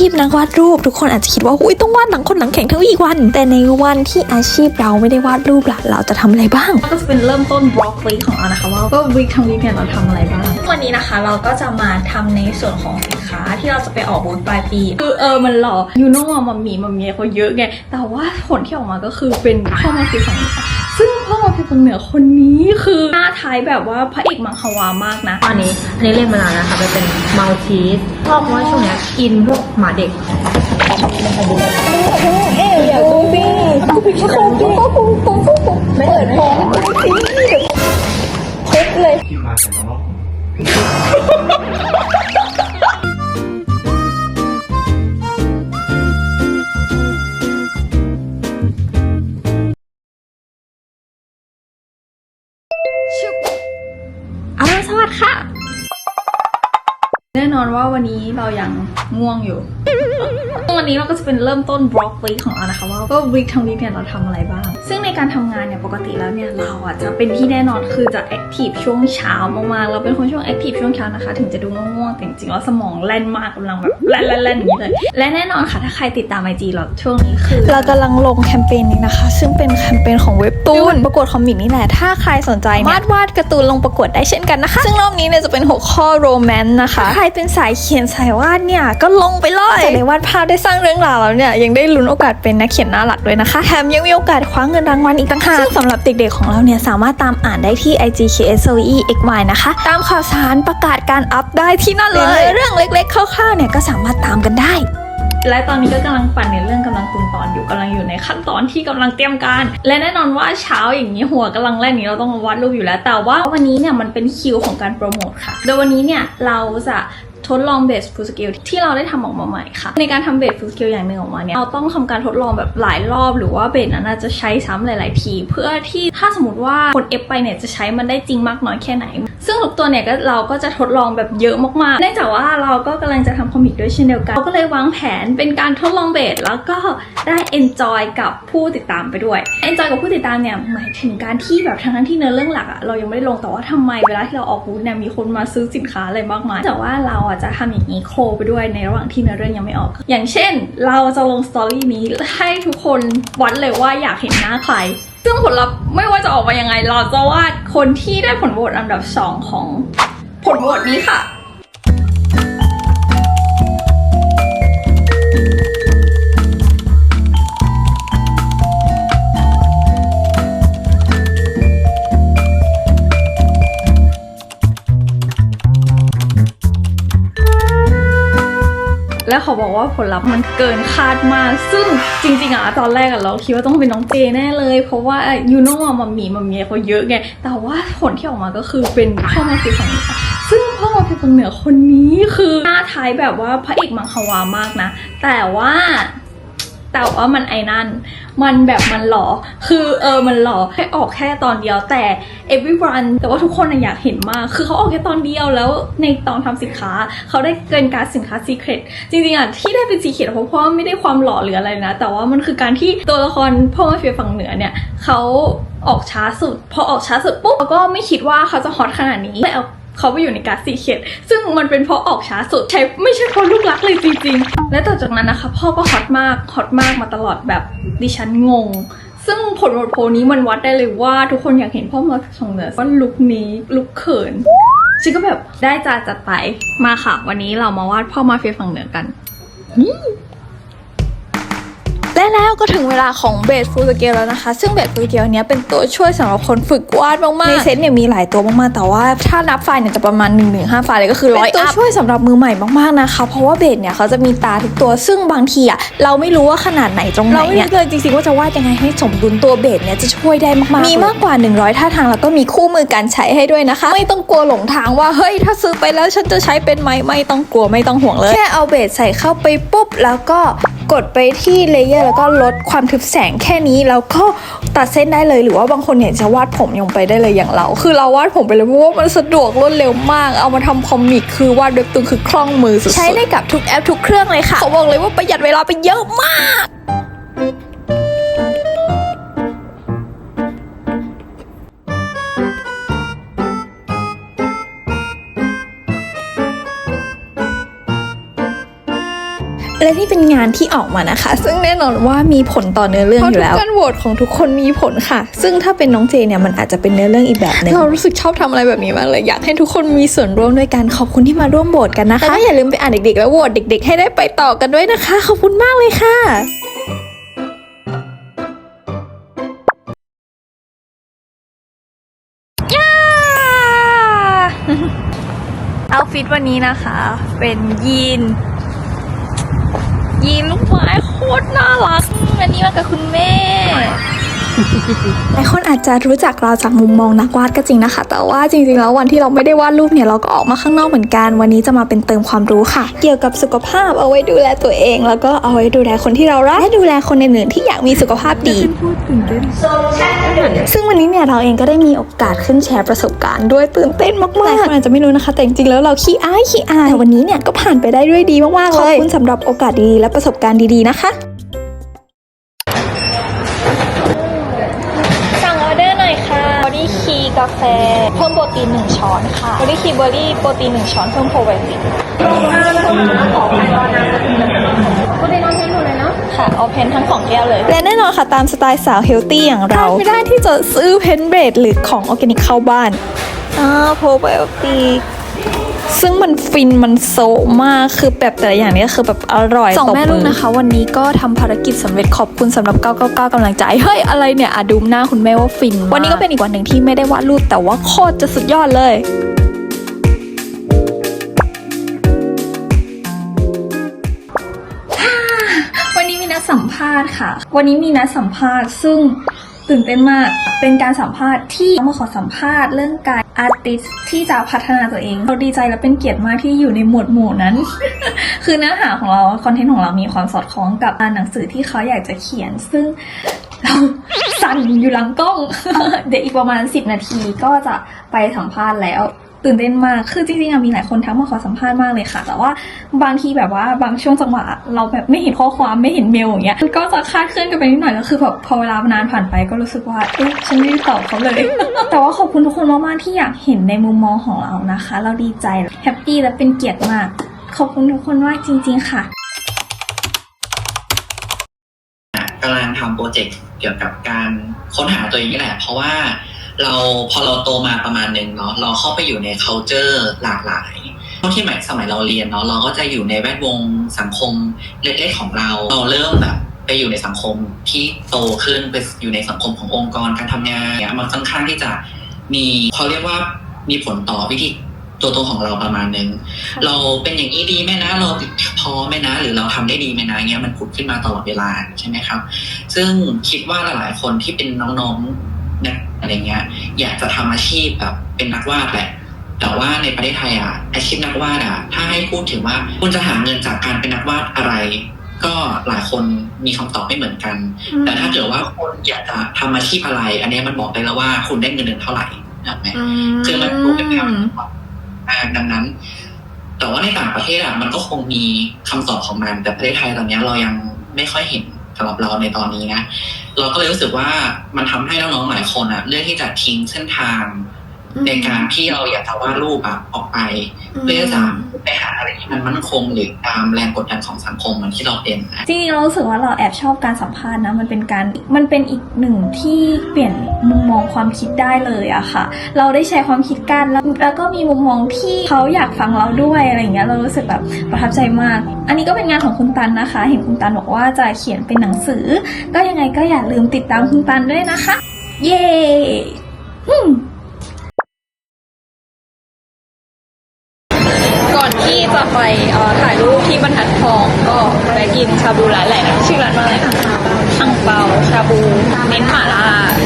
ชีพนักวาดรูป ทุกคนอาจจะคิดว่าอุ้ยต้องวาดหลังคนหลังแข็งทั้งวีกวัน แต่ในวันที่อาชีพเราไม่ได้วาดรูปล่ะเราจะทำอะไรบ้าง ก็จะเป็นเริ่มต้นบล็อกวีของเรานะคะว่าว่าวีทั้งวีเนี่ยเราทำอะไรบ้างวันนี้นะคะเราก็จะมาทำในส่วนของสินค้าที่เราจะไปออกบูธปลายปีคือเออมันหล่อยูโน่อะมัมมี่มัมมี่เขาเยอะไงแต่ว่าผลที่ออกมาก็คือเป็นพ่อมาฟีฝั่งเหนือง พ่อเราเป็นคนเหนือคนนี้คือหน้าท้ายแบบว่าพระเอกมังความากนะ ตอนนี้อันนี้เล่นมานานแล้วค่ะไปเป็นมัลทีสชอบเพราะว่าช่วงเนี้ยอินพวกหมาเด็กเอ๋อย่าตุ้มปี้ตุ้มปี้ตุ้มปี้ตุ้มตุ้มตุ้มตุ้เปิดของที่เดี๋เช็คเลย น่นอนว่าวันนี้เรายังง่วงอยู่ วันนี้เราก็จะเป็นเริ่มต้นบล็อกวีคของเรานะคะว่าว่าวีคทั้งวีคเนี่ยเราทำอะไรบ้าง ซึ่งในการทำงานเนี่ยปกติแล้วเนี่ยเราอะจะเป็นที่แน่นอนคือจะแอคทีฟช่วงเช้ามากๆเราเป็นคนช่วงแอคทีฟช่วงเช้านะคะ ถึงจะดูง่วงๆแต่จริงๆแล้วสมองแล่นมากกำลังแบบแล่นแล่นแล่นอย่างนี้เลยและแน่นอนค่ะถ้าใครติดตามไอจีเราช่วงนี้คือ เรากำลังลงแคมเปญนี้นะคะ ซึ่งเป็นแคมเปญของเว็บตูนประกวดคอมิกนี่แหละถ้าใครสนใจเนี่ยวาดวาดการ์ตูนลงประกวดได้เช่นกันนะคะ ซึ่งรอบนี้เนี่ยจะเป็นหัวข้อโรแมนต์นะคะใครเป็นสายเขียนสายวาดเนี่ยก็ลงไปเลยจะได้วาดภาพได้สร้างเรื่องราวแล้วเนี่ยยังได้ลุ้นโอกาสเป็นนักเขียนหน้าหลักด้วยนะคะ แถมยังมีโอกาสคว้าเงินรางวัลอีกต่างหากซึ่งสำหรับเด็กๆของเราเนี่ยสามารถตามอ่านได้ที่ IGKSOEXY นะคะ ตามข่าวสารประกาศการอัพได้ที่นั่นเลย เรื่องเล็กๆคร่าวๆเนี่ยก็สามารถตามกันได้ และตอนนี้ก็กำลังปั่นในเรื่องกำลังตุนตอนอยู่กำลังอยู่ในขั้นตอนที่กำลังเตรียมการ และแน่นอนว่าเช้าอย่างนี้หัวกำลังแล่นอย่างนี้เราต้องมาวัดรูปอยู่แล้ว แต่ว่าวันนี้เนี่ยมันเป็นคิวของการโปรโมทค่ะ โดยวันนี้เนี่ยเราจะ ทดลองเบสฟูสกิลที่เราได้ทำออกมาใหม่ค่ะ ในการทำเบสฟูสกิลอย่างหนึ่งออกมาเนี่ยเราต้องทำการทดลองแบบหลายรอบหรือว่าเบสนั้นจะใช้ซ้ำหลาย ๆ ที เพื่อที่ถ้าสมมติว่าคนเอฟไปเนี่ยจะใช้มันได้จริงมากน้อยแค่ไหน ซึ่งทุกตัวเนี่ยก็เราก็จะทดลองแบบเยอะมาก ๆเนื่องจากว่าเราก็กำลังจะทำคอมิกด้วยเช่นเดียวกันเราก็เลยวางแผนเป็นการทดลองเบสแล้วก็ได้ enjoy กับผู้ติดตามไปด้วย enjoy กับผู้ติดตามเนี่ยหมายถึงการที่แบบทั้งนั้นที่เนื้อเรื่องหลักอะเรายังไม่ได้ลงแต่ว่าทำไมเวลาที่เราออกบูธเนี่ยมีคนมาซื้อสินค้าอะไรมากมายแต่ว่าเราจะทำอย่างนี้โคไปด้วยในระหว่างที่เนื้อเรื่องยังไม่ออก อย่างเช่น เราจะลงสตอรี่นี้ให้ทุกคนวัดเลยว่าอยากเห็นหน้าใคร ซึ่งผลลัพธ์ไม่ว่าจะออกมายังไง เราจะวาดคนที่ได้ผลโหวตอันดับ 2 ของผลโหวตนี้ค่ะ แล้วเขาบอกว่าผลลัพธ์มันเกินคาดมาก ซึ่งจริงๆอะตอนแรกอะเราคิดว่าต้องเป็นน้องเจแน่เลย เพราะว่ายูโน่มัมมี่มัมมี่เขาเยอะไง แต่ว่าผลที่ออกมาก็คือเป็นพ่อมาฟีของเหนือซึ่งพ่อมาฟีฝั่งเหนือคนนี้คือหน้าท้ายแบบว่าพระเอกมังความากนะ แต่ว่าแต่ว่ามันไอ้นั่นมันแบบมันหล่อคือเออมันหล่อแค่ออกแค่ตอนเดียวแต่ everyone แต่ว่าทุกคนอยากเห็นมาก คือเขาออกแค่ตอนเดียวแล้วในตอนทำสินค้า เขาได้เกินการสินค้า secret จริงๆอะที่ได้เป็น secret เพราะเพราะว่าไม่ได้ความหล่อหรืออะไรนะ แต่ว่ามันคือการที่ตัวละครพ่อมาเฟียฝั่งเหนือเนี่ยเขาออกช้าสุด พอออกช้าสุดปุ๊บเขาก็ไม่คิดว่าเขาจะฮอตขนาดนี้เลย เขาไปอยู่ในการดสีเขียดซึ่งมันเป็นเพราะออกช้าสุดใช่ไม่ใช่เพราะลูกรักเลยจริงๆ และต่อจากนั้นนะคะ พ่อก็ฮอตมากฮอตมากมาตลอดแบบดิฉันงง ซึ่งผลโหวตโพลนี้มันวัดได้เลยว่า ทุกคนอยากเห็นพ่อมาส่งเหนือว่าลุคนี้ลุคเขินฉันก็แบบได้จ้าจัดไปมาค่ะ วันนี้เรามาวาดพ่อมาเฟียฝั่งเหนือกัน และแล้วก็ถึงเวลาของเบสฟูลสเกลแล้วนะคะ ซึ่งเบสฟูลสเกลเนี้ยเป็นตัวช่วยสำหรับคนฝึกวาดมากๆในเซตเนี่ยมีหลายตัวมากๆ แต่ว่าถ้านับไฟล์เนี่ยจะประมาณ1นถึงหไฟล์เลยก็คือร้อยตัวช่วยสำหรับมือใหม่มากๆนะคะ เพราะว่าเบสเนี่ยเขาจะมีตาทุกตัวซึ่งบางทีอะเราไม่รู้ว่าขนาดไหนตรงไหนเนี่ยเราไม่รู้เลยจริงๆว่าจะวาดยังไงให้สมดุลตัวเบสเนี่ยจะช่วยได้มากๆมีมากกว่า 100 ท่าทางแล้วก็มีคู่มือการใช้ให้ด้วยนะคะ ไม่ต้องกลัวหลงทางว่าเฮ้ยถ้าซื้อไปแล้วฉันจะใช้เป็นไหมไม่ต้องกลัวไม่ต้องห่วงเลยแค่เอาเบสใส่เข้าไปปุ๊บแล้วก็ กดไปที่เลเยอร์แล้วก็ลดความทึบแสงแค่นี้แล้วก็ตัดเส้นได้เลยหรือว่าบางคนเนี่ยจะวาดผมยงไปได้เลยอย่างเรา คือเราวาดผมไปเลยเพราะว่ามันสะดวกรวดเร็วมาก เอามาทำคอมิกคือวาดเว็บตูนคือคล่องมือสุดๆใช้ได้กับทุกแอปทุกเครื่องเลยค่ะเขาบอกเลยว่าประหยัดเวลาไปเยอะมาก แและนี่เป็นงานที่ออกมานะคะ ซึ่งแน่นอนว่ามีผลต่อเนื้อเรื่องอยู่แล้วการโหวตของทุกคนมีผลค่ะ ซึ่งถ้าเป็นน้องเจเนี่ยมันอาจจะเป็นเนื้อเรื่องอีกแบบหนึงเรารู้สึกชอบทำอะไรแบบนี้มากเลยอยากให้ทุกคนมีส่วนร่วมด้วยกันขอบคุณที่มาร่วมโหวตกันนะคะแล้วก็อย่าลืมไปอ่านเด็กๆ แล้วโหวตเด็ก ๆ ให้ได้ไปต่อกันด้วยนะคะ ขอบคุณมากเลยค่ะเอาฟิตวันนี้นะคะ เป็นยีน ยีนลูกไม้โคตรน่ารัก อันนี้มากับคุณแม่ หลายคนอาจจะรู้จักเราจากมุมมองนักวาดก็จริงนะคะ แต่ว่าจริงๆแล้ววันที่เราไม่ได้วาดรูปเนี่ยเราก็ออกมาข้างนอกเหมือนกัน วันนี้จะมาเป็นเติมความรู้ค่ะ เกี่ยวกับสุขภาพเอาไว้ดูแลตัวเอง แล้วก็เอาไว้ดูแลคนที่เรารักและดูแลคนอื่นๆที่อยากมีสุขภาพดี ซึ่งวันนี้เนี่ยเราเองก็ได้มีโอกาสขึ้นแชร์ประสบการณ์ด้วยตื่นเต้นมากๆหลายคนอาจจะไม่รู้นะคะ แต่จริงๆแล้วเราขี้อายขี้อายแต่วันนี้เนี่ยก็ผ่านไปได้ด้วยดีมากๆเลยขอบคุณสำหรับโอกาสดีๆและประสบการณ์ดีๆนะคะ ตีนหนึ่งช้อนค่ะบอดี้คีเบอร์รี่โปรตีนหนึ่งช้อนเพิ่มโปรไบโอติกค่ะเอาเพนทั้งสองแก้วเลย และแน่นอนค่ะตามสไตล์สาวเฮลตี้อย่างเราไม่ได้ที่จะซื้อเพนเบรดหรือของออร์แกนิกเข้าบ้านอ่าโปรไบโอติก ซึ่งมันฟินมันโซมากคือแบบแต่ละอย่างเนี้คือแบบอร่อยสองแม่ลูกนะคะ วันนี้ก็ทำภารกิจสำเร็จขอบคุณสำหรับ 999กำลังใจเฮ้ยอะไรเนี่ยอะดูหน้าคุณแม่ว่าฟินมากวันนี้ก็เป็นอีกวันหนึ่งที่ไม่ได้วาดรูปแต่ว่าโคตรจะสุดยอดเลยวันนี้มีนัดสัมภาษณ์ค่ะ วันนี้มีนัดสัมภาษณ์ซึ่งตื่นเต้นมาก เป็นการสัมภาษณ์ที่มาขอสัมภาษณ์เรื่องการ อาร์ติสที่จะพัฒนาตัวเองเราดีใจและเป็นเกียรติมากที่อยู่ในหมวดหมู่นั้น คือเนื้อหาของเราคอนเทนต์ของเรามีความสอดคล้องกับหนังสือที่เขาอยากจะเขียน ซึ่งเราสั่นอยู่หลังกล้อง เดี๋ยวอีกประมาณ 10 นาทีก็จะไปสัมภาษณ์แล้ว ตื่นเต้นมาก คือจริงๆอะมีหลายคนทักมาขอสัมภาษณ์มากเลยค่ะ แต่ว่าบางทีแบบว่าบางช่วงจังหวะเราแบบไม่เห็นข้อความไม่เห็นเมลอย่างเงี้ยมันก็จะคาดเคลื่อนกันไปนิดหน่อยแล้วคือแบบพอเวลานานผ่านไปก็รู้สึกว่า เอ๊ะฉันไม่ได้ตอบเขาเลย แต่ว่าขอบคุณทุกคนมากๆที่อยากเห็นในมุมมองของเรานะคะ เราดีใจแฮปปี้และเป็นเกียรติมาก ขอบคุณทุกคนมากจริง ๆ ค่ะกำลังทำโปรเจกต์เกี่ยวกับการค้นหาตัวเองนี่แหละ เพราะว่า เราพอเราโตมาประมาณหนึ่งเนาะเราเข้าไปอยู่ใน culture หลากหลายช่วงที่สมัยเราเรียนเนาะเราก็จะอยู่ในแวดวงสังคมเล็กๆของเรา เราเริ่มแบบไปอยู่ในสังคมที่โตขึ้นไปอยู่ในสังคมขององค์กรการทำงานเนี่ยมันค่อนข้างที่จะมีเขาเรียกว่ามีผลต่อวิธีตัวตนของเราประมาณหนึ่งเราเป็นอย่างนี้ดีไหมนะ เราพอไหมนะ หรือเราทำได้ดีไหมนะเงี้ยมันผุดขึ้นมาตลอดเวลาใช่ไหมครับ ซึ่งคิดว่าหลายๆคนที่เป็นน้องๆ นักอะไรเงี้ย อยากจะทำอาชีพแบบเป็นนักวาดแหละแต่ว่าในประเทศไทยอะอาชีพนักวาดอะถ้าให้พูดถึงว่าคุณจะหาเงินจากการเป็นนักวาดอะไร ก็หลายคนมีคำตอบไม่เหมือนกัน แต่ถ้าเกิดว่าคนอยากจะทำอาชีพอะไร อันเนี้ยมันบอกได้แล้วว่าคุณได้เงินเดือนเท่าไหร่นะไหมคือมันรู้เป็นแนวอ่าดังนั้น แต่ว่าในต่างประเทศอะมันก็คงมีคำตอบของมัน แต่ประเทศไทยตอนเนี้ยเรายังไม่ค่อยเห็นสำหรับเราในตอนนี้นะ เราก็เลยรู้สึกว่ามันทำให้น้องๆหลายคนอะเลือกที่จะทิ้งเส้นทาง ในการที่เราอยากจะวาดรูปอะออกไป เพื่อจะไปหาอะไรที่มันมั่นคงหรือตามแรงกดดันของสังคมเหมือนที่เราเป็นนะจริงๆเรารู้สึกว่าเราแอบชอบการสัมภาษณ์นะมันเป็นการมันเป็นอีกหนึ่งที่เปลี่ยนมุมมองความคิดได้เลยอะค่ะ เราได้แชร์ความคิดกันแล้วแล้วก็มีมุมมองที่เขาอยากฟังเราด้วยอะไรอย่างเงี้ยเรารู้สึกแบบประทับใจมาก อันนี้ก็เป็นงานของคุณตันนะคะ เห็นคุณตันบอกว่าจะเขียนเป็นหนังสือ ก็ยังไงก็อย่าลืมติดตามคุณตันด้วยนะคะ เย้ฮึ่ ไปถ่ายรูปที่บรรทัดทองก็ไปกินชาบูร้านแหละไรนะชื่อร้านว่าอะไรนะอังเปาชาบูเน้นหม่าล่า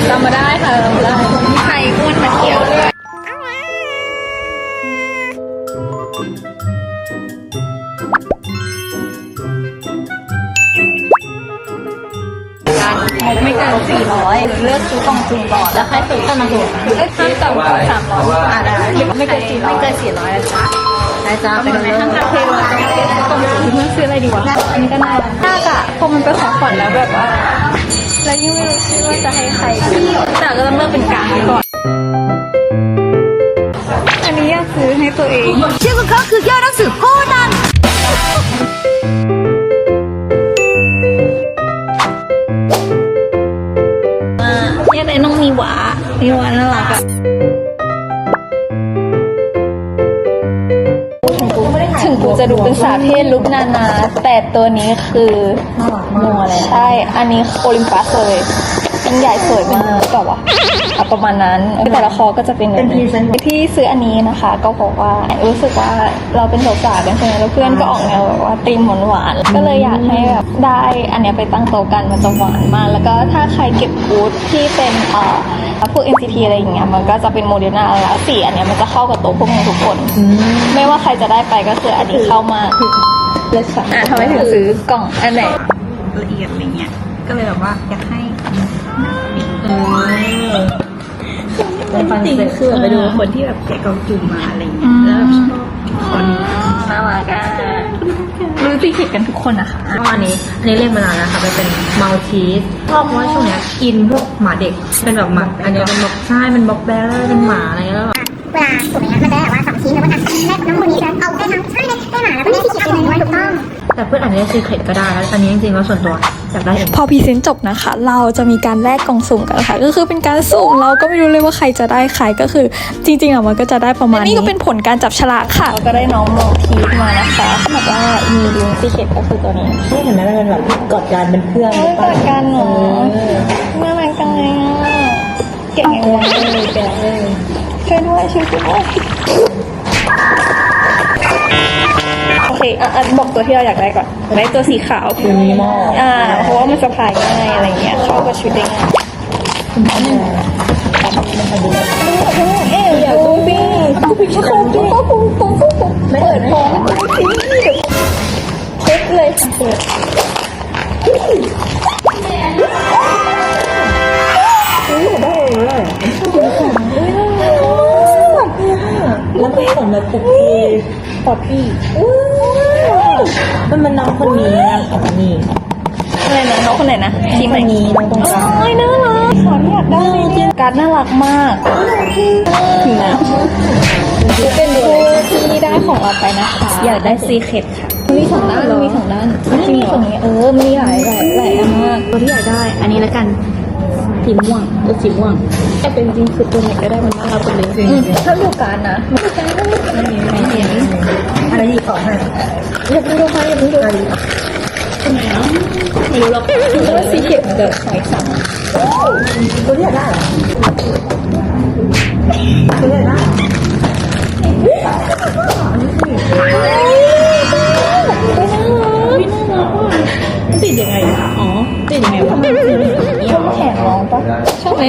จำมาได้ค่ะจำมาได้ใครอ้วนมาเที่ยวด้วยงบไม่เกิน400เลือกซื้อกล่องจุ่มก่อนแล้วค่อยซื้อต้นมะกรูดเอ้ยซื้อต่ำกว่า300อ่าได้ไม่เกิน400ไม่เกิน400นะจ๊ะ ได้จ้าไปกันเลยทั้งคาเฟ่แล้วก็กล่องจุ่มเพื่อซื้ออะไรดีวะอันนี้ก็น่ารักน่าจะพอมันเป็นของขวัญแล้วแบบว่าแล้วยิ่งไม่รู้ชื่อว่าจะให้ใครดีแต่ก็ต้องเลือกเป็นกลางไว้ก่อนอันนี้อยากซื้อให้ตัวเองชื่อของเขาคือยอดหนังสือผู้นั้น สาวเทศลุกนานา แต่ตัวนี้คือน่ารักมากเลยใช่ อันนี้โอลิมปัสเลยเป็นใหญ่สวยมากแบบว่าเอาประมาณนั้นแต่ละคอก็จะเป็นเป็นพรีเซนต์ ที่ซื้ออันนี้นะคะ ก็บอกว่ารู้สึกว่าเราเป็นสาวๆกันใช่ไหมแล้วเพื่อนก็ออกแนวแบบว่าตีมหวานๆก็เลยอยากให้แบบได้อันเนี้ยไปตั้งโต๊ะกันมันจะหวานมากแล้วก็ถ้าใครเก็บบูธที่เป็นเอ่อพวก NCT อะไรอย่างเงี้ยมันก็จะเป็นโมเดลนาแล้วสีอันเนี้ยมันจะเข้ากับโต๊ะพวกมึงทุกคน ไม่ว่าใครจะได้ไปก็คืออันนี้เข้ามาเลยค่ะอะทำไมถึงซื้อกล่องอันไหนละเอียดอะไรเงี้ยก็เลยแบบว่าอยากให้ เป็นคอนจริงเซ็ปต์คือแบบไปดูคนที่แบบแกะกล่องจุ่มมาอะไรเงี้ยแล้วแบบชอบคนน่ารักอะรู้ตีขิดกันทุกคนนะคะเมื่อวานนี้อันนี้เรียกมานานแล้วค่ะมันเป็นมัลชีสชอบเพราะว่าช่วงเนี้ยอินพวกหมาเด็กเป็นแบบหมาอันนี้เป็นบ็อกใช่เป็นบ็อกแบลเป็นหมาอะไรเงี้ยแล้วแบบเวลาถูกไหมคะมันจะแบบว่าสองชิ้นแล้วก็ทำได้น้องคนนี้นะเอาได้ทั้งใช่ได้ได้หมาแล้วก็ได้ที่เขียนเป็นไว้ถูกต้อง แต่เพื่อนอาจจะได้ซีเครตก็ได้แล้วอันนี้จริงๆแล้วส่วนตัวอยากได้เองพอพรีเซนต์จบนะคะ เราจะมีการแลกกล่องสุ่มกันค่ะ ก็คือเป็นการสุ่มเราก็ไม่รู้เลยว่าใครจะได้ใครก็คือ จริง ๆอะมันก็จะได้ประมาณนี้นี่ก็เป็นผลการจับฉลากค่ะเราก็ได้น้องมองทีมานะคะแบบว่ามีลิงก์ซีเคตก็คือตัวนี้นี่เห็นไหมมันเป็นแบบกอดกันเป็นเพื่อนเฮ้ยกอดกันเหรอน่ารักจังเลยอะเก่งจังเลยแกช่วยด้วยช่วยด้วย อเคอะอะบอกตัวที่เราอยากได้ก่อนอยากได้ตัวสีขาวคือมินิมอลอ่าเพราะว่ามันสะพายง่ายอะไรเงี้ยเข้ากับชุดได้ง่ายเอ๊ะอยากดูสิดูพิชโคปุ๊บปุ๊บปุ๊บปุ๊บปุ๊บไม่เปิดพองเดี๋ยวเช็คเลยค่ะเปิดแล้วเป็นขนแบบปุกปีปอปปี้ มันมันน้องคนนี้นะของนี่อะไรนะน้องคนไหนนะทีมไหนนี้น้องตรงกลางโอ้ยน่ารักสอนอยากได้การดน่ารักมากนะเป็นผู้ที่ได้ของเราไปนะคะ อยากได้ซีเคทค่ะมันมีสองด้านมันมีสองด้านจริงเหรอเออมีหลายหลายหลายอันมากตัวที่อยากได้ อันนี้แล้วกันสีม่วงตัวสีม่วงแต่เป็นจริงคือตัวไหนก็ได้มันน่ารักหมดเลยจริงถ้าดูการนะมันดูการมันดูการ อะไรอีกขอให้อย่าเพิ่งดูไปอย่าเพิ่งดูไม่รู้หรอกคือว่าสีเขียวมันจะขายซ้ำตัวที่อยากได้เหรอตัวที่อยากได้ติดยังไงอะอ๋อ ติดยังไงวะชอบแขนร้องปะชอบไหม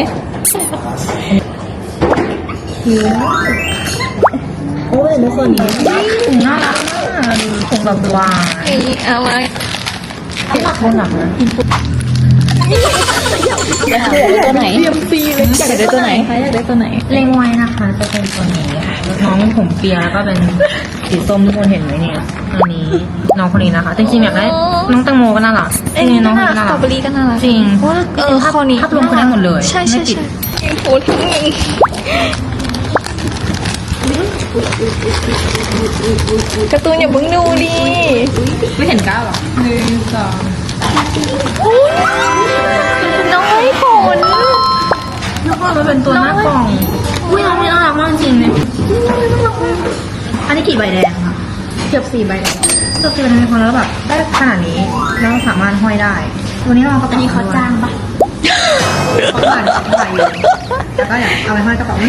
โอ้ยทุกคนนี้ถุงน่ารักมากถุงแบบวางเอามาหนักหนักนะอยากได้ตัวไหนเตรียมซีเลยอยากได้ตัวไหนคะอยากได้ตัวไหน เล็งไว้นะคะ จะเป็นตัวนี้น้องผมเปียแล้วก็เป็นสีส้มทุกคนเห็นไหมเนี่ยอันนี้น้องคนนี้นะคะจริงๆอยากได้น้องแตงโมก็น่ารักจริงๆน้องคนนี้น่าสตรรัอกเบอรี่ก็น่ารักจริงเออข้อนี้ภาพรวมคนได้หมดเลยใช่ใช่ไม่ติดใช่โอ้ทั้งนี้ การ์ตูนอย่าเพิ่งดูดิ ไม่เห็นก้าวหรอน้องไม่ผลแล้วก็มันเป็นตัวหน้ากล่องอุ้ยน้องนี่น่ารักมากจริงเลยอันนี้กี่ใบแดงคะเกือบสี่ใบแล้วเลือกซื้อในพอแล้วแบบได้ขนาดนี้แล้วสามารถห้อยได้ตัวนี้เรากระอันเป๋านี้เขาจ้างปะเขาถ่ายถ่ายอยู่แล้วก็อยากเอาไปห้อยกระเป๋าเ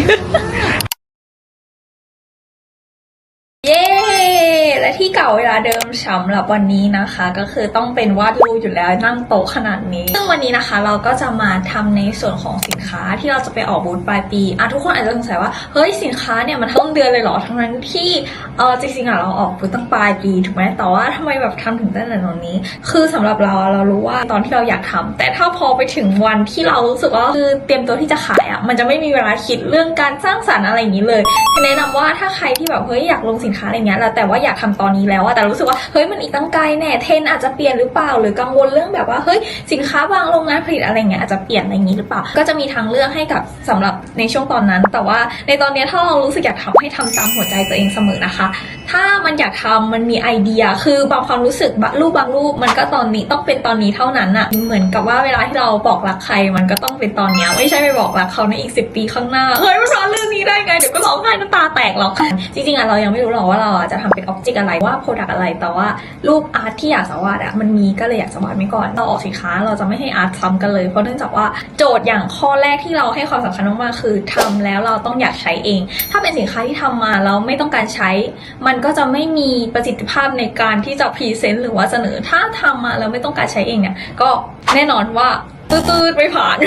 และที่เก่าเวลาเดิมสำหรับวันนี้นะคะ ก็คือต้องเป็นวาดรูปอยู่แล้วนั่งโต๊ะขนาดนี้ ซึ่งวันนี้นะคะ เราก็จะมาทำในส่วนของสินค้าที่เราจะไปออกบูธปลายปีอะทุกคนอาจจะสงสัยว่าเฮ้ยสินค้าเนี่ยมันต้นเดือนเลยเหรอทั้งนั้นที่เออจริงๆอะเราออกบูธตั้งปลายปีถูกไหมแต่ว่าทำไมแบบทำถึงตั้งแต่ตอนนี้ คือสำหรับเราเรารู้ว่าตอนที่เราอยากทำแต่ถ้าพอไปถึงวันที่เรารู้สึกว่าคือเตรียมตัวที่จะขายอะมันจะไม่มีเวลาคิดเรื่องการสร้างสรรค์อะไรอย่างนี้เลยแนะนำว่าถ้าใครที่แบบเฮ้ยอยากลงสินค้าอะไรเงี้ยแล้วแต่ว่าอยากทำตอนนี้แล้วอะแต่รู้สึกว่าเฮ้ยมันอีกตั้งไกลแน่เทรนอาจจะเปลี่ยนหรือเปล่าหรือกังวลเรื่องแบบว่าเฮ้ยสินค้าบางโรงงานผลิตอะไรเงี้ยอาจจะเปลี่ยนอะไรอย่างนี้หรือเปล่า ก็จะมีทางเลือกให้กับสำหรับในช่วงตอนนั้น แต่ว่าในตอนนี้ถ้าเรารู้สึกอยากทำให้ทำตามหัวใจตัวเองเสมอนะคะ ถ้ามันอยากทำมันมีไอเดีย คือบางความรู้สึกบรูปบางรูปมันก็ตอนนี้ต้องเป็นตอนนี้เท่านั้นอะเหมือนกับว่าเวลาที่เราบอกรักใครมันก็ต้องเป็นตอนนี้ไม่ใช่ไปบอกรักเขาในอีกสิปีข้างหน้าเฮ้ยมันร้อนเรื่องนี้ได้ไงเดี๋ยวก็ร้องไห้น้ำตาแตกหรอกจริงๆอะเรายังไม่รู้หรอกว่าเราจะทำเป็นออบเจกต์อะไรอะไรว่าโปรดักอะไรแต่ว่ารูปอาร์ตที่อยากจะวาดอะมันมีก็เลยอยากจะวาดไว้ก่อนเราออกสินค้าเราจะไม่ให้อาร์ตซ้ำกันเลยเพราะเนื่องจากว่าโจทย์อย่างข้อแรกที่เราให้ความสำคัญมากๆคือทำแล้วเราต้องอยากใช้เอง ถ้าเป็นสินค้าที่ทำมาแล้วไม่ต้องการใช้ มันก็จะไม่มีประสิทธิภาพในการที่จะพรีเซนต์หรือว่าเสนอถ้าทำมาแล้วไม่ต้องการใช้เองเนี่ยก็แน่นอนว่าตืดๆไม่ผ่าน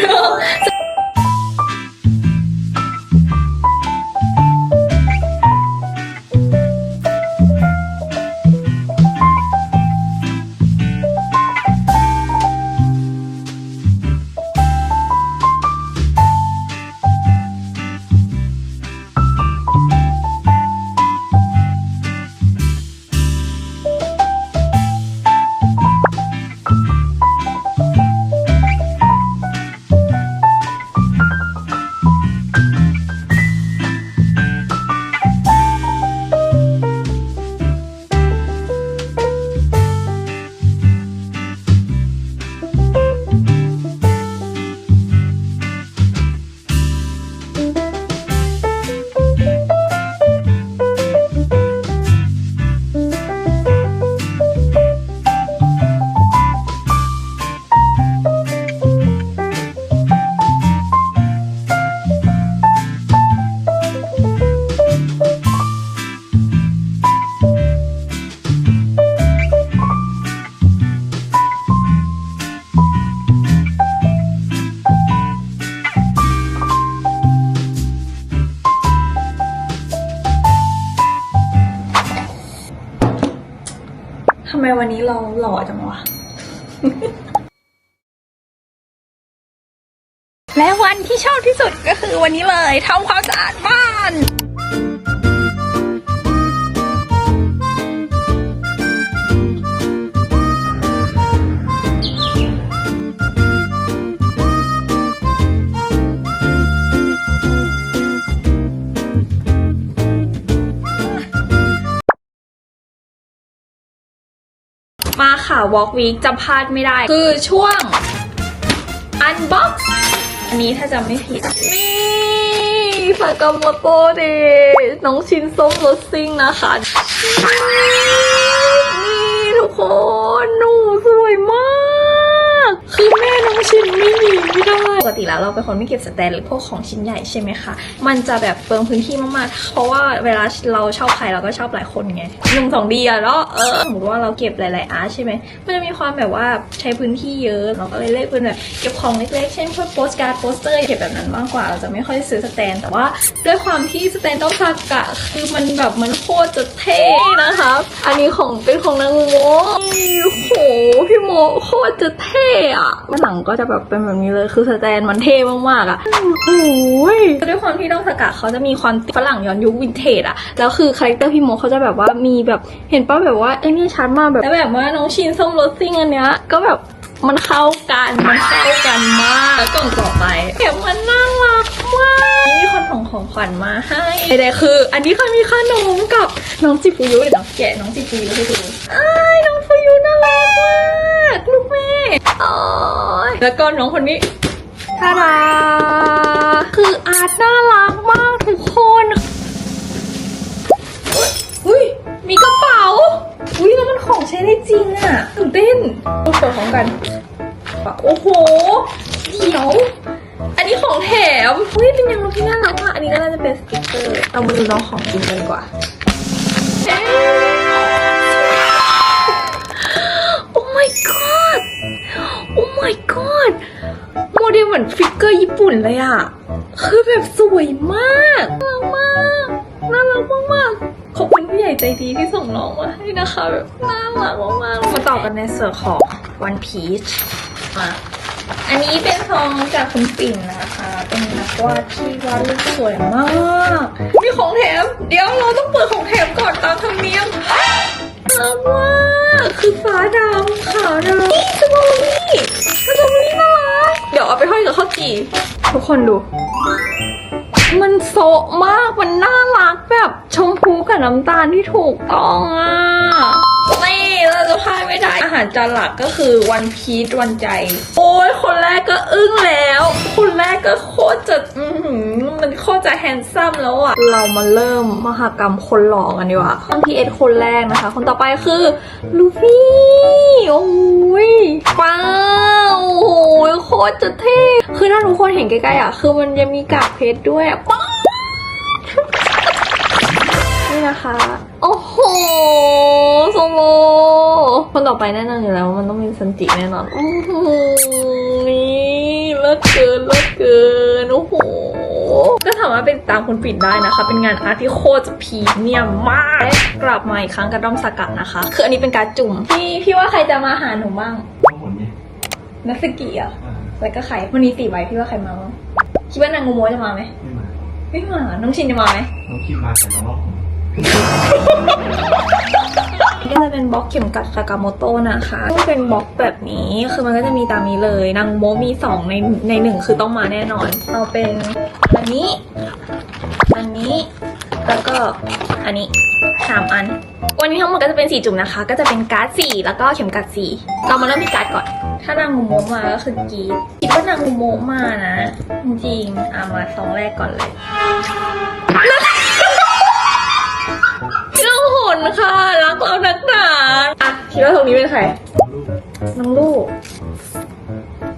าค่ะ Walk Week จะพลาดไม่ได้ คือช่วง Unbox อันนี้ถ้าจำไม่ผิด นี่ฟากาโมโตเดน้องชินส้มรสซิ่งนะคะ นี่ ทุกคนหนูสวยมาก คือแม่น้องชินไม่มีไม่ได้ปกติแล้วเราเป็นคนไม่เก็บสแตนหรือพวกของชิ้นใหญ่ใช่ไหมคะมันจะแบบเปลืองพื้นที่มากๆ เพราะว่าเวลาเราเช่าใครเราก็ชอบหลายคนไงหนึ่งสองดีอะเนาะเออสมมติว่าเราเก็บหลายๆอาร์ตใช่ไหมมันจะมีความแบบว่าใช้พื้นที่เยอะเราก็เลยเลือกเป็นแบบเก็บของเล็กๆเช่นพวกโปสการ์ดโปสเตอร์เก็บแบบนั้นมากกว่าเราจะไม่ค่อยซื้อสแตน แต่ว่าด้วยความที่สแตนต้องซากะคือมันแบบมันโคตรจะเท่นะคะอันนี้ของเป็นของนางโมโหพี่โมโคตรจะเท่อะด้านหลังก็จะแบบเป็นแบบนี้เลย คือสแตนมันเท่มากๆอะโอ้ยด้วยความที่ต้องสกะเขาจะมีความฝรั่งย้อนยุควินเทจอะแล้วคือคาแรคเตอร์พี่โมเขาจะแบบว่ามีแบบเห็นป้าแบบว่าไอ้นี่ชัดมากแบบแล้วแบบว่าน้องชินส้มโรสซิ่งอันเนี้ยก็แบบมันเข้ากัน มันเข้ากันมากแล้วกล่องต่อไปเก็บมันน่ารัก มากมีคนส่งของขวัญมาให้แต่คือ อันนี้ค่ะมีขนมกับน้องจิฟูยุเดี๋ยวน้องแกะน้องจิฟูยุให้ดูอ้ายน้องฟูยุน่ารักมากลูกแม่โอ้ยแล้วก็น้องคนนี้ทาดาคืออาร์ตน่ารักมากทุกคนอุ๊ยอุ้ยมีกระเป๋าอุ้ยแล้วมันของใช้ได้จริงอะตื่นเต้นดูเปิดของกัน โอ้โห เดี๋ยวอั นี้ของแถมอุ้ยเป็นยังไงที่น่ารักมากอันนี้ก็น่าจะเป็นสติกเกอร์ เรามาดูน้องของจริงกันดีกว่าเอ๊ะ Oh my god Oh my god โมเดลเหมือนฟิกเกอร์ญี่ปุ่นเลยอะคือแบบสวยมากน่ารักมากน่ารักมากๆขอบคุณผู้ใหญ่ใจดีที่ส่งน้องมาให้นะคะแบบน่ารักมากๆมาต่อกันในส่วนของ One Piece มา อันนี้เป็นซองจากคุณปิ่นนะคะ เป็นนักวาดที่วาดรูปสวยมาก มีของแถม เดี๋ยวเราต้องเปิดของแถมก่อนตามธรรมเนียมน่ารักมากคือฟ้าดำขาวดำนี่สตรอเบอรี่สตรอเบอรี่น่ารักเดี๋ยวเอาไปห้อยกับข้าวจี่ทุกคนดู มันโซะมาก มันน่ารักแบบชมพูกับน้ำตาลที่ถูกต้องอะ ไปได้ อาหารจานหลักก็คือวันพีชวันใจ โอ้ยคนแรกก็อึ้งแล้ว คนแรกก็โคตรจะอืมันโคตรจะแฮนซัมแล้วอะเรามาเริ่มมหากรรมคนหล่อกันดีกว่าคนพีเอสคนแรกนะคะ คนต่อไปคือลูฟี่โอ้ยป้าโอ้ยโคตรจะเท่คือถ้าทุกคนเห็นใกล้ๆอะคือมันจะมีกากเพชรด้วยอะป้านี่นะคะ โอ้โหโซโล คนต่อไปแน่นอนอยู่แล้วมันต้องเป็นซันจิแน่นอนโอ้โหนี่เลิศเกินเลิศเกินโอ้โหก็สามารถเป็นตามคนปิดได้นะคะ เป็นงานอาร์ตที่โคตรจะพรีเมียมมากได้กลับมาอีกครั้งกับด้อมสกัดนะคะ คืออันนี้เป็นการดจุ่มพี่พี่ว่าใครจะมาหาหนูบ้างทั้งหมดนี้นักสกิอะอ่าแล้วก็ใครวันนี้สี่ใบพี่ว่าใครมาบ้างคิดว่านางงูโมจะมาไหมไม่มาไม่มาน้องชินจะมาไหมน้องคิดมาแต่น้องรอบผม ก็จะเป็นบล็อกเข็มกัดซากาโมโตะนะคะก็เป็นบล็อกแบบนี้ คือมันก็จะมีตามนี้เลย นางโมมีสองในในหนึ่งคือต้องมาแน่นอน เอาเป็นอันนี้ อันนี้ แล้วก็อันนี้สามอัน วันนี้ทั้งหมดก็จะเป็นสี่จุ่มนะคะ ก็จะเป็นการ์ดสีแล้วก็เข็มกัดสีเรามาเริ่มที่การ์ดก่อน ถ้านางงูโมมาก็คือกรีดคิดว่านางงูโมมานะ จริงๆอะมาสองแรกก่อนเลย ค่ะ รักเรานักหนาอะคิดว่าตรงนี้เป็นใคร น้องลูก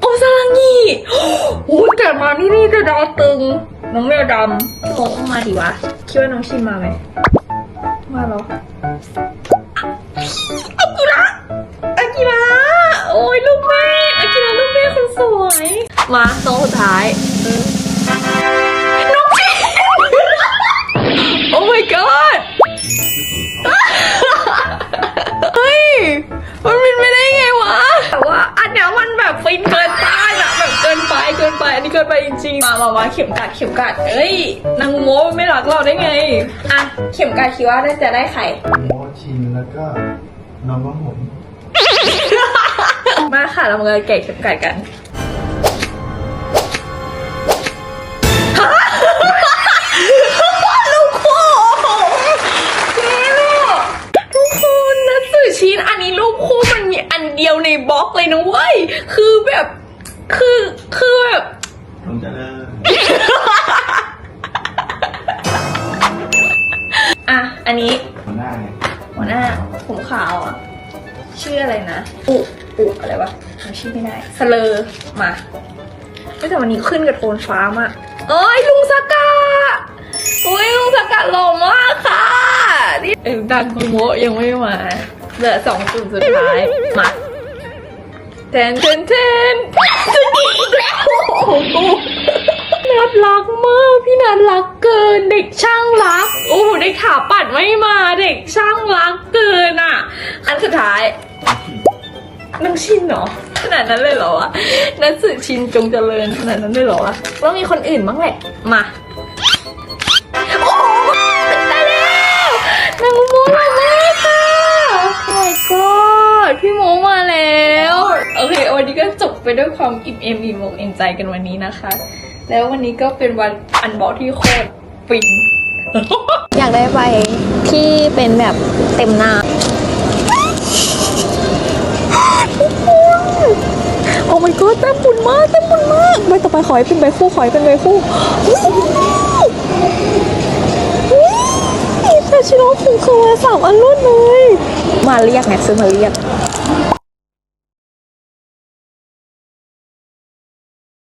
โอซาลังยีโอ้ยแต่มานี่นี่จะดาวตึง น้องแมวดำโอ้มาดิวะ คิดว่าน้องชินมาไหมมาเหรออากิระอากิระโอ้ยลูกแม่อากิระลูกแม่คนสวย มาตรงสุดท้าย เกินไปจริงๆมามามาเข็มกัดเข็มกัดเอ้ยนางโมไม่รักเราได้ไงอะเข็มกัดคิดว่าน่าจะได้ใครโมชินแล้วก็น้องน้องผมมาค่ะเรามาแกะเข็มกัดกันลูกโป่งนี่ลูกทุกคนนัทสื่อชีนอันนี้รูปคู่มันมีอันเดียวในบล็อกเลยนะเว้ย คือแบบ คือ คือแบบ ชื่อไม่ได้สเลอร์มาไม่แต่วันนี้ขึ้นกับโทนฟ้ามากเอ้ยลุงสกาโอ้ยลุงสกาหล่อมากค่ะนี่เอ็มดังโมะยังไม่มา เหลือสองจุดสุดท้าย มาเทนเทนเทนจะดีอีกแล้วโอ้โหนัดรักมาก พี่นัดรักเกิน เด็กช่างรัก โอ้โหเด็กถาปัดไม่มา เด็กช่างรักเกินอะ อันสุดท้ายน้องชินเหรอ ขนาดนั้นเลยเหรอวะนันสื่อชินจงเจริญขนาดนั้นเลยเหรอวะต้องมีคนอื่นบ้างแหละ มาโอ้ตายแล้วนางโมมาแม่ค่ะโอ้ my god พี่โมมาแล้ว โอเค วันนี้ก็จบไปด้วยความอิ่มเอมอิ่มอกอิ่มใจกันวันนี้นะคะ แล้ววันนี้ก็เป็นวันอันบอกที่โคตรฟินอยากได้ใบที่เป็นแบบเต็มหน้า โอ้ my god แต้มบุญมากแต้มบุญมากใบต่อไปขอให้เป็นใบคู่ขอให้เป็นใบคู่อุ๊ยอุ๊ยแต่ชิโร่ถึงคือสามอันรุ่นเลย มาเรียกแม็กซ์มาเรียก